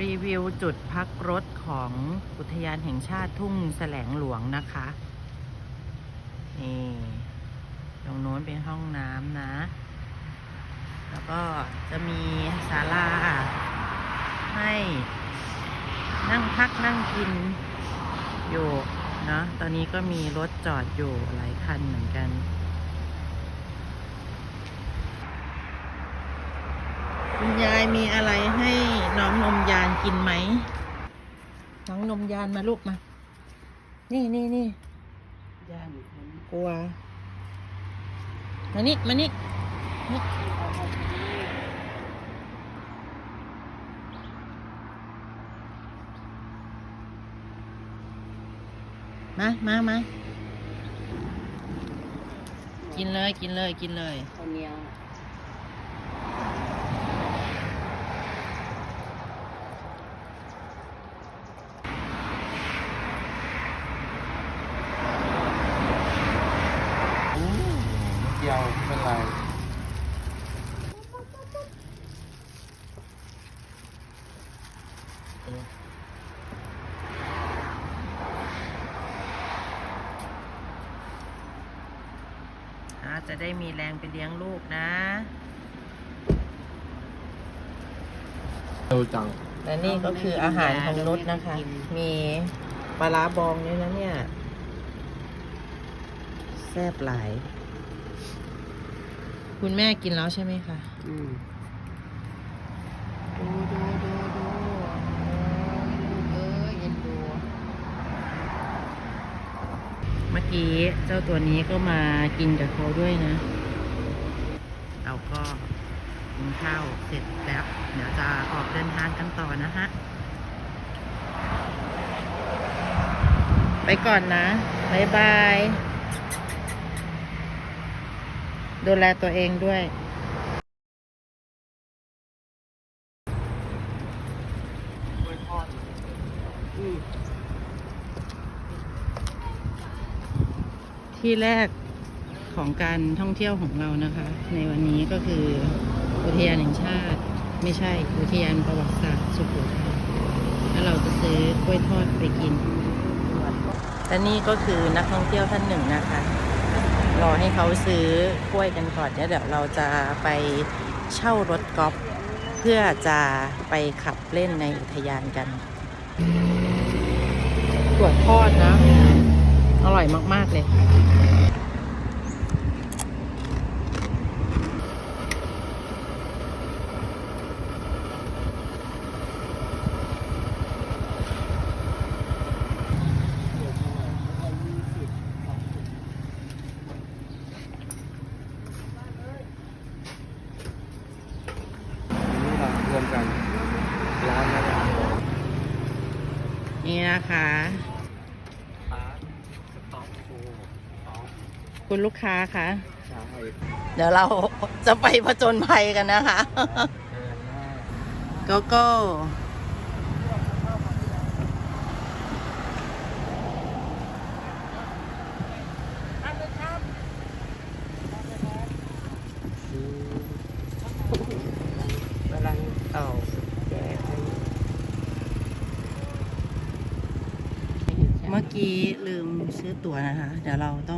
รีวิวจุดพักรถของอุทยานแห่งชาติทุ่งแสลงหลวงนะคะนี่ตรงโน้นเป็นห้องน้ำนะ แล้วก็จะมีศาลาให้นั่งพักนั่งกินอยู่เนาะตอนนี้ก็มีรถจอดอยู่หลายคันเหมือนกัน คุณยายมีอะไรให้น้องนมยานกินไหม น้องนมยานมาลูกมา นี่นี่นี่ยานกลัว มานี่มานี่นี่มา มา มา กินเลย กินเลย กินเลยข้าวเหนียว ดียวไม่เป็นไรอาจะได้มีแรงไปเลี้ยงลูกนะเร็วจังและนี่ก็คืออาหารของนุชนะคะ มีปลาร้าบองด้วยนะเนี่ย แซ่บหลาย คุณแม่กินแล้วใช่ไหมคะ อืมดูดูดูดูเอ้ยเอ็นดู เมื่อกี้เจ้าตัวนี้ก็มากินกับเขาด้วยนะ เราก็กินข้าวเสร็จแล้ว เดี๋ยวจะออกเดินทางกันต่อนะฮะ ไปก่อนนะ บ๊ายบาย ดูแลตัวเองด้วยที่แรกของการท่องเที่ยวของเรานะคะ ในวันนี้ก็คืออุทยานแห่งชาติ ไม่ใช่อุทยานประวัติศาสตร์สุโขทัยแล้วเราจะซื้อกล้วยทอดไปกินและนี่ก็คือนักท่องเที่ยวท่านหนึ่งนะคะ รอให้เขาซื้อกล้วยกันก่อนเนี่ยเดี๋ยวเราจะไปเช่ารถกอล์ฟเพื่อจะไปขับเล่นในอุทยานกันถั่วทอดนะ อร่อยมาก ๆ เลย นี่เรารวมกัน ร้านนะร้าน นี่นะคะ ร้านสต๊อกโชว์สอง คุณลูกค้าคะ ใช่เดี๋ยวเราจะไปผจญภัยกันนะคะเดินหน้าโกโก้ซื้อกำลังเอาแกะให้เมื่อกี้ลืมซื้อตั๋วนะคะ เดี๋ยวเราต้อง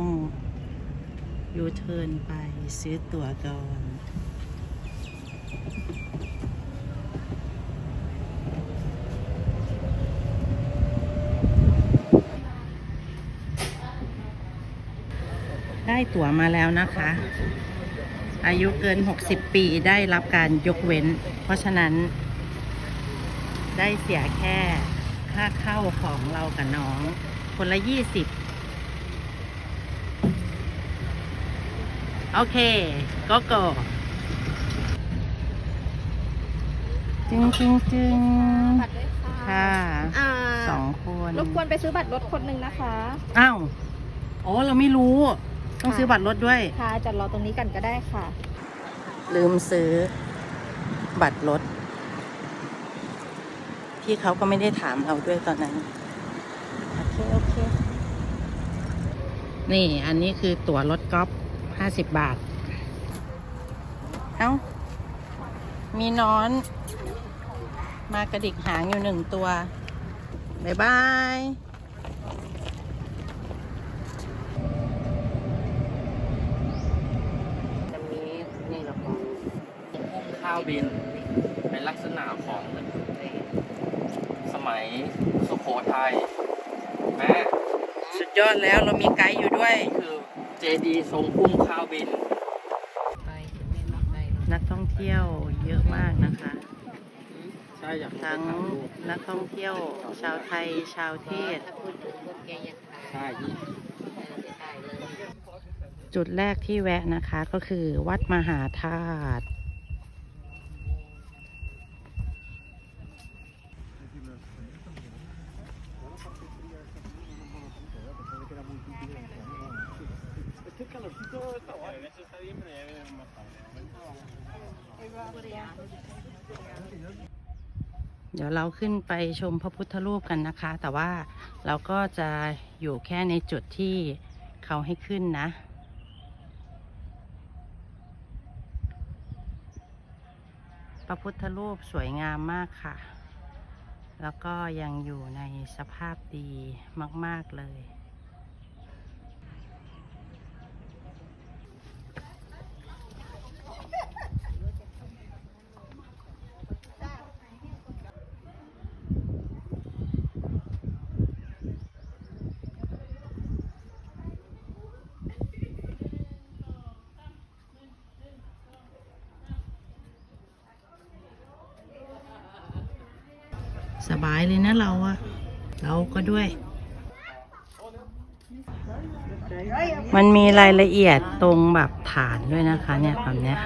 ยูเทิร์นไปซื้อตั๋วก่อน ได้ตั๋วมาแล้วนะคะ อายุเกิน 60 ปีได้รับการยกเว้น เพราะฉะนั้น ได้เสียแค่ค่าเข้าของเรากับน้อง คนละ 20 โอเค ก็โกจึงจึงจึงบัตรด้วยค่ะ ค่ะอ่าสองคนรบกวนไปซื้อบัตรรถคนหนึ่งนะคะ อ้าวอ๋อเราไม่รู้ ต้องซื้อบัตรรถด้วย ค่ะจอดรอตรงนี้กันก็ได้ค่ะ ลืมซื้อบัตรรถ พี่เขาก็ไม่ได้ถามเราด้วยตอนนั้น โอเค โอเค นี่อันนี้คือตั๋วรถกอล์ฟ ห้าสิบบาท เอ้า มีนอน มากระดิกหางอยู่หนึ่งตัว บ๊ายบายจะมีนี่ละของพุ่มข้าวบิน เป็นลักษณะของสมัยสุโขทัยแม่สุดยอดแล้วเรามีไกด์อยู่ด้วยนี่คือ เจดีทรงพุ่มข้าวบินไปไม่มักได้หรอกนักท่องเที่ยวเยอะมากนะคะ ใช่อยากทั้งนักท่องเที่ยวชาวไทยชาวเทศถ้าพูดถึงพวกแกอยากขายใช่ยี่เราจะขายเลยจุดแรกที่แวะนะคะก็คือวัดมหาธาตุ เดี๋ยวเราขึ้นไปชมพระพุทธรูปกันนะคะ แต่ว่าเราก็จะอยู่แค่ในจุดที่เขาให้ขึ้นนะ พระพุทธรูปสวยงามมากค่ะ แล้วก็ยังอยู่ในสภาพดีมาก ๆ เลย สบายเลยนะเราอะาด้วย มันมีรายละเอียดตรงแบบฐานด้วยนะคะ เนี่ยแบบเนี้ย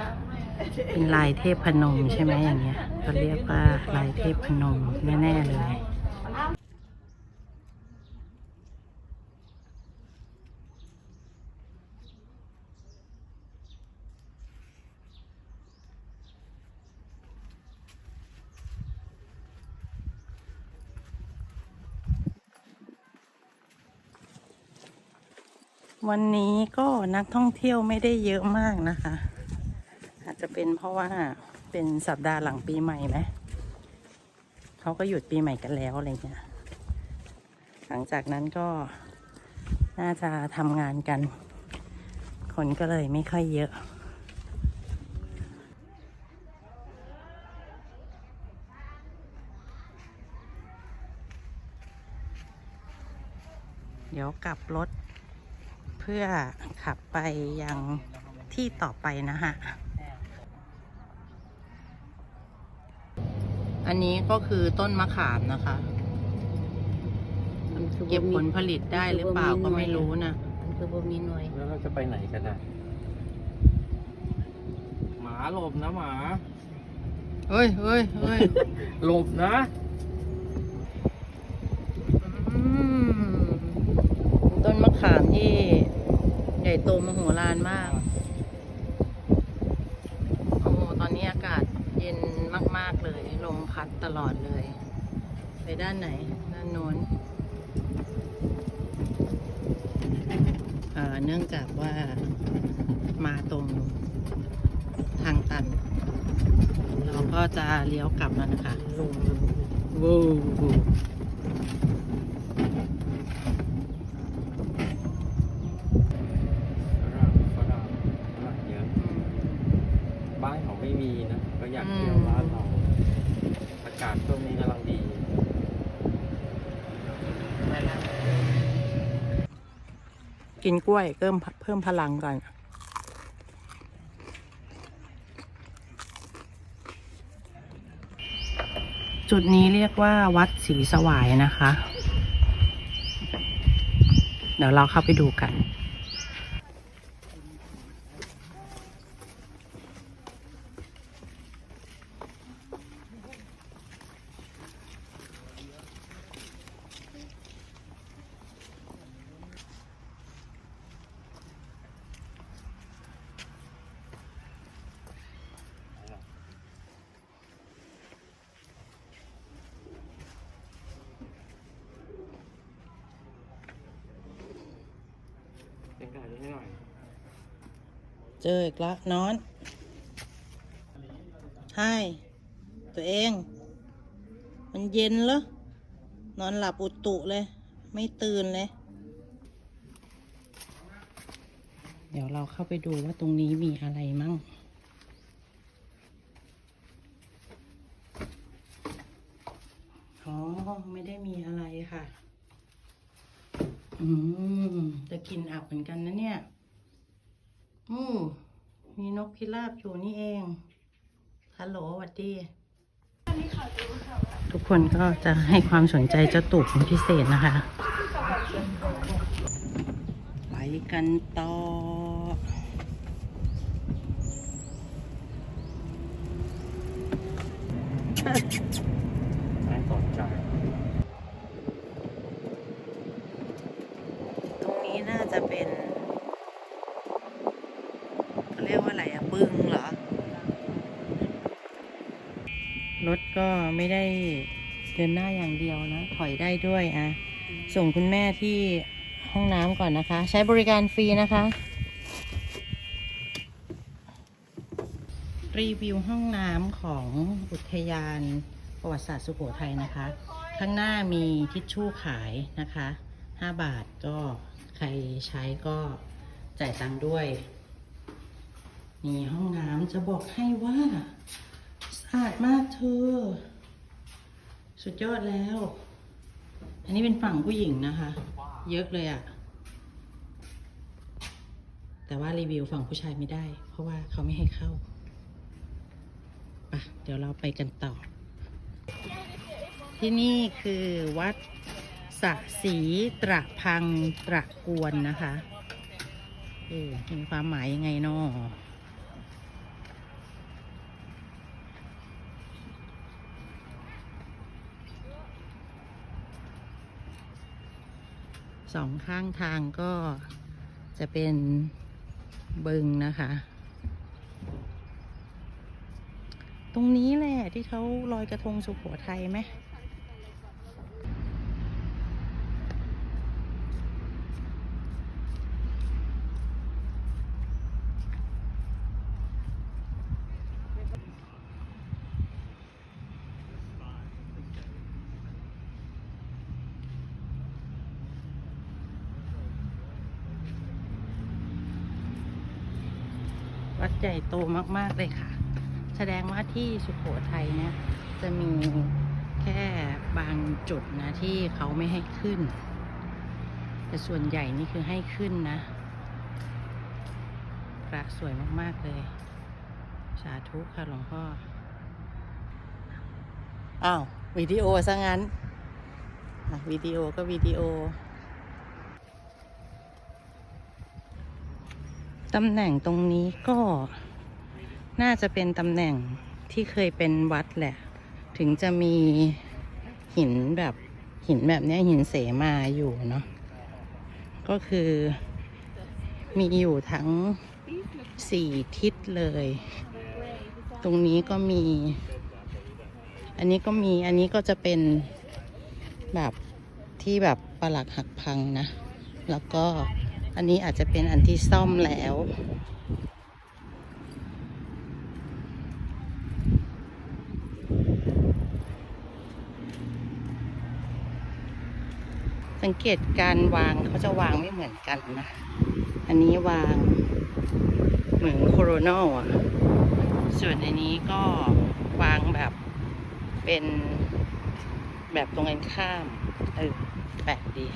เป็นลายเทพพนมใช่ไหมอย่างเงี้ยเขาเรียกว่าลายเทพพนมแน่ๆเลย วันนี้ก็นักท่องเที่ยวไม่ได้เยอะมากนะคะ อาจจะเป็นเพราะว่าเป็นสัปดาห์หลังปีใหม่ไหมเขาก็หยุดปีใหม่กันแล้วอะไรเงี้ยหลังจากนั้นก็น่าจะทำงานกัน คนก็เลยไม่ค่อยเยอะเดี๋ยวกลับรถ พื่อขับไปยังที่ต่อไปนะฮะ อันนี้ก็คือต้นมะขามนะคะ เก็บผลผลิตได้หรือเปล่าก็ไม่รู้นะมันคือบ่มีหน่วย แล้วเราจะไปไหนกันนะหมาหลบนะหมา เฮ้ยเฮ้ยเฮ้ยหลบนะ อืมต้นมะขามที่ใหญ่ โตมโหฬารมาก โอ้โหตอนนี้อากาศเย็นมาก ๆ เลย ลมพัดตลอดเลย ไปด้านไหน ด้านโน้นเอ่อเนื่องจากว่ามาตรงทางตัน เราก็จะเลี้ยวกลับแล้วนะคะวู้วู้ ฝรั่งฝรั่งฝรั่งเยอะ บ้านเขาไม่มีนะ ก็อยากเที่ยวบ้านเรา อากาศช่วงนี้กำลังดี กินกล้วยเพิ่มเพิ่มพลังก่อนจุดนี้เรียกว่าวัดศรีสวายนะคะ เดี๋ยวเราเข้าไปดูกัน เป็นไก่ให้หน่อย เจออีกแล้วนอน ให้ ตัวเอง มันเย็นเหรอนอนหลับอุตุเลย ไม่ตื่นเลย เดี๋ยวเราเข้าไปดูว่าตรงนี้มีอะไรมั่งอ๋อไม่ได้มีอะไรค่ะ อืมแต่กลินอับเหมือนกันนะเนี่ย อืมมีนกพิราบอยู่นี่เอง ฮัลโหลสวัสดี ทุกคนก็จะให้ความสนใจเจ้าตูบเป็นพิเศษนะคะ ไปกันต่อ ไม่สนใจตรงนี้น่าจะเป็นเขาเรียกว่าอะไรอะบึงเหรอ รถก็ ไม่ได้เดินหน้าอย่างเดียวนะ ถอยได้ด้วยอะ ส่งคุณแม่ที่ห้องน้ำก่อนนะคะ ใช้บริการฟรีนะคะ รีวิวห้องน้ำของอุทยานประวัติศาสตร์สุโขทัยนะคะ ข้างหน้ามีทิชชู่ขายนะคะ 5 บาทก็ใครใช้ก็จ่ายตังค์ด้วย นี่ห้องน้ำจะบอกให้ว่า สะอาดมากเธอ สุดยอดแล้ว อันนี้เป็นฝั่งผู้หญิงนะคะ เยอะเลยอะแต่ว่ารีวิวฝั่งผู้ชายไม่ได้ เพราะว่าเขาไม่ให้เข้าปะเดี๋ยวเราไปกันต่อ ที่นี่คือวัดสะสีตระพังตระกวนนะคะ เออมีความหมายยังไงเนาะ สองข้างทางก็จะเป็นบึงนะคะ ตรงนี้แหละที่เขาลอยกระทงสุโขทัยไหม ใหญ่โตมาก ๆ เลยค่ะ แสดงว่าที่สุโขทัยเนี่ยจะมีแค่บางจุดนะที่เขาไม่ให้ขึ้น แต่ส่วนใหญ่นี่คือให้ขึ้นนะพระสวยมาก ๆ เลย สาธุค่ะหลวงพ่อ อ้าววิดีโอซะงั้นวิดีโอก็วิดีโอ ตำแหน่งตรงนี้ก็น่าจะเป็นตำแหน่งที่เคยเป็นวัดแหละ ถึงจะมีหินแบบหินแบบนี้หินเสมาอยู่เนาะก็คือมีอยู่ทั้งสี่ทิศเลย ตรงนี้ก็มี อันนี้ก็มีอันนี้ก็จะเป็นแบบที่แบบปลักหักพังนะ แล้วก็ อันนี้อาจจะเป็นอันที่ซ่อมแล้ว สังเกตการวางเขาจะวางไม่เหมือนกันนะ อันนี้วางเหมือนโคโรนอลอะ ส่วนอันนี้ก็วางแบบเป็นแบบตรงกันข้าม เออแปลกดี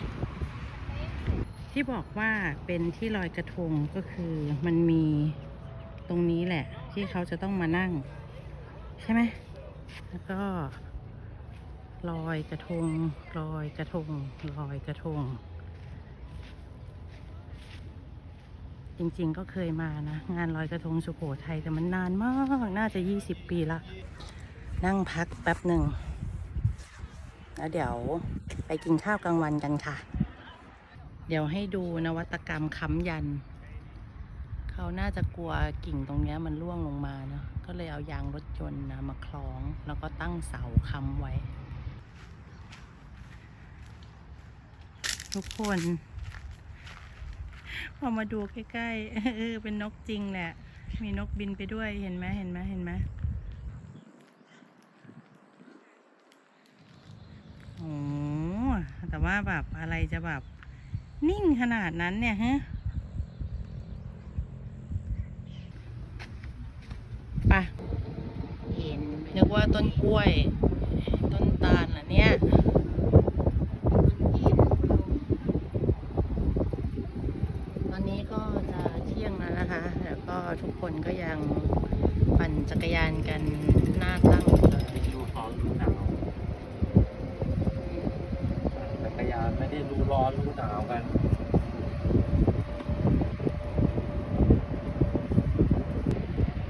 ที่บอกว่าเป็นที่ลอยกระทงก็คือมันมีตรงนี้แหละ ที่เขาจะต้องมานั่ง ใช่ไหมแล้วก็ลอยกระทงลอยกระทงลอยกระทง จริงๆก็เคยมานะ งานลอยกระทงสุโขทัยแต่มันนานมาก น่าจะยี่สิบปีละ นั่งพักแป๊บหนึ่งแล้วเดี๋ยวไปกินข้าวกลางวันกันค่ะ เดี๋ยวให้ดูนวัตกรรมค้ำยัน เขาน่าจะกลัวกิ่งตรงนี้มันร่วงลงมาเนาะก็เลยเอายางรถยนต์นะมาคล้อง แล้วก็ตั้งเสาค้ำไว้ ทุกคน พอมาดูใกล้ๆเออเป็นนกจริงแหละ มีนกบินไปด้วยเห็นไหมเห็นไหมเห็นไหมโอ้แต่ว่าแบบอะไรจะแบบ นิ่งขนาดนั้นเนี่ยฮะปะเห็นนึกว่าต้นกล้วย ต้นตาลเหรอเนี่ยตอนนี้ก็จะเที่ยงแล้วนะคะ แล้วก็ทุกคนก็ยังปั่นจักรยานกันหน้าตั้งอยู่เลย ดูร้อนดูหนาวจักรยานไม่ได้ดูร้ อนดูหนาวกัน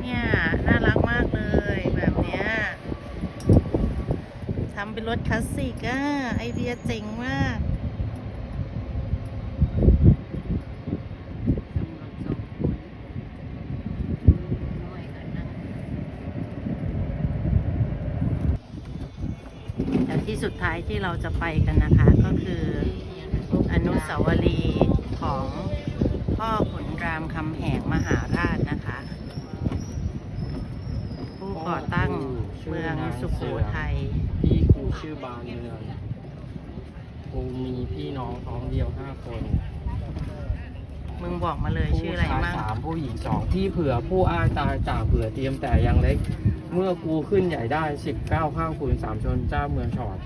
เนี่ยน่ารักมากเลยแบบเนี้ยทำเป็นรถคลาสสิกอะไอเดียเจ๋งมากน้อยกันนั่งแต่ที่สุดท้ายที่เราจะไปกันนะคะก็คือ อนุสาวรีย์ของพ่อขุนรามคำแหงมหาราชนะคะ ผู้ก่อตั้งเมืองสุโขทัยพี่กูชื่อบานเมืองกูมีพี่น้องท้องเดียวห้าคนมึงบอกมาเลยชื่ออะไรผู้ชายมั่งสามผู้หญิงสองที่เผื่อผู้อ้าตายจาเผื่อเตรียมแต่ยังเล็ก เมื่อกูขึ้นใหญ่ได้สิบเก้าข้างคูณสามชนเจ้าเมืองชอด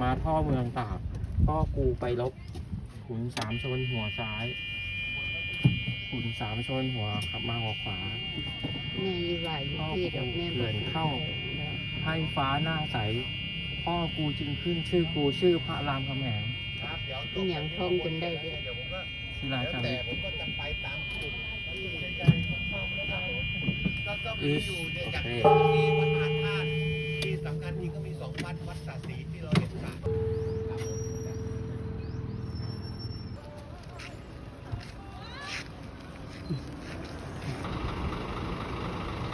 มาท่อเมืองตาก พ่อกูไปลบขุนสามชนหัวซ้ายขุนสามชนหัวขับมาหัวขวา แม่ยีว่าอยู่ที่ดอกแม่เขื่อนเข้า ให้ฟ้าหน้าใส พ่อกูจึงขึ้นชื่อกูชื่อพระรามคำแหงที่อย่างท่องจนได้เด้อศิลาจารึกผมก็จะไปตามจุดที่ก็ก็อีมีสอยู่เนี่ยโอจากเคมีวัดมหาธาตุที่สำคัญที่ก็มีสองวัดวัดสาสีที่เราเห็นส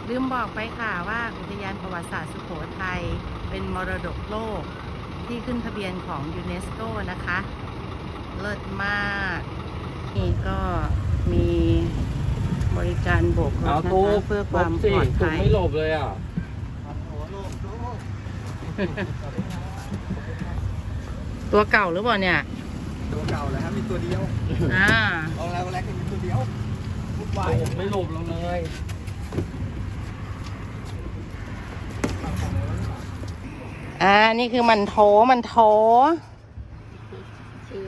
ลืมบอกไปค่ะว่าอุทยานประวัติศาสตร์สุโขทัยเป็นมรดกโลกที่ขึ้นทะเบียนของยูเนสโกนะคะ เลิศมาก นี่ก็มีบริการโบกรเอาถนะตู้คะเพื่อความสิปลอดถูกภัยไม่หลบเลยอะตัวเก่าหรือเปล่าเนี่ย ตัวเก่าเลยครับมีตัวเดียวอ่าเอาแล้วแรกมีตัวเดียววุ่นวายโอ้ไม่หลบเราเลย อ่า นี่คือมันโถ มันโถ ชื่อ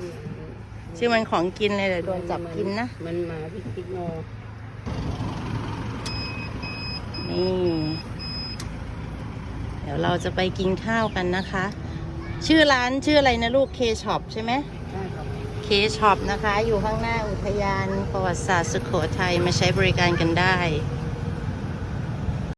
ชื่อมันของกินเลยเดี๋ยวโดนจับกินนะ มันมาพิจิโนนี่ เดี๋ยวเราจะไปกินข้าวกันนะคะ ชื่อร้านชื่ออะไรนะลูกเคช็อปใช่ไหมได้ครับเคช็อปนะคะ อยู่ข้างหน้าอุทยานประวัติศาสตร์สุโขทัยมาใช้บริการกันได้เ